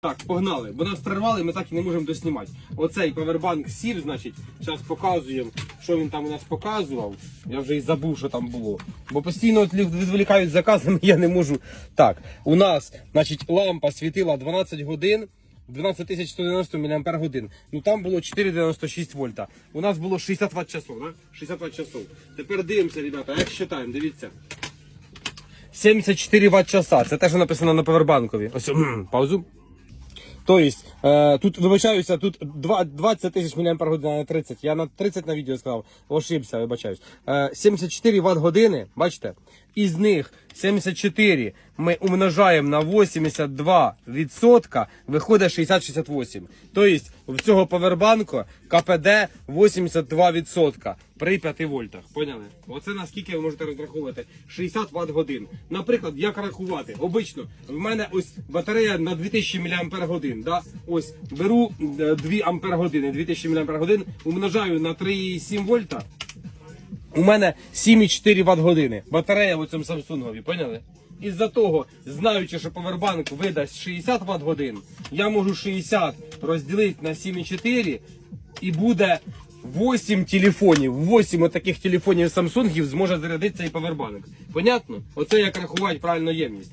Так, погнали, бо нас прервали, ми так і не можемо доснімати. Оцей павербанк сів, значить, зараз показуємо, що він там у нас показував. Я вже і забув, що там було. Бо постійно відволікають заказами, я не можу. Так, у нас, значить, лампа світила 12 годин. 12 190 мАч. Ну там було 4,96 вольта. У нас було 60 Вт часов, да? 60 Вт часов. Тепер дивимося, ребята, як считаємо, дивіться. 74 Вт часа. Це те, що написано на павербанкові. Ось паузу. Тобто, е, тут вибачаюся, тут 20 тисяч мАч, на 30. Я на 30 на відео сказав, ошибся, вибачаюсь. Е, 74 Вт години, бачите? Із них 74 ми умножаємо на 82%, виходить 60-68. Тобто, в цього павербанку КПД 82% при 5 вольтах. Поняли? Оце наскільки ви можете розраховувати 60 Вт годин. Наприклад, як рахувати? Обично, в мене ось батарея на 2000 мАч. Да? Ось беру е, 2 ампер години, 2000 мАч, умножаю на 3,7 вольта. У мене 7,4 Вт години. Батарея в цьому Samsung, поняли? Із-за того, знаючи, що повербанк видасть 60 Вт годин, я можу 60 розділити на 7,4 і буде 8 телефонів. 8 отаких телефонів Samsung зможе зарядити цей повербанк. Понятно? Оце як рахувати правильно ємність.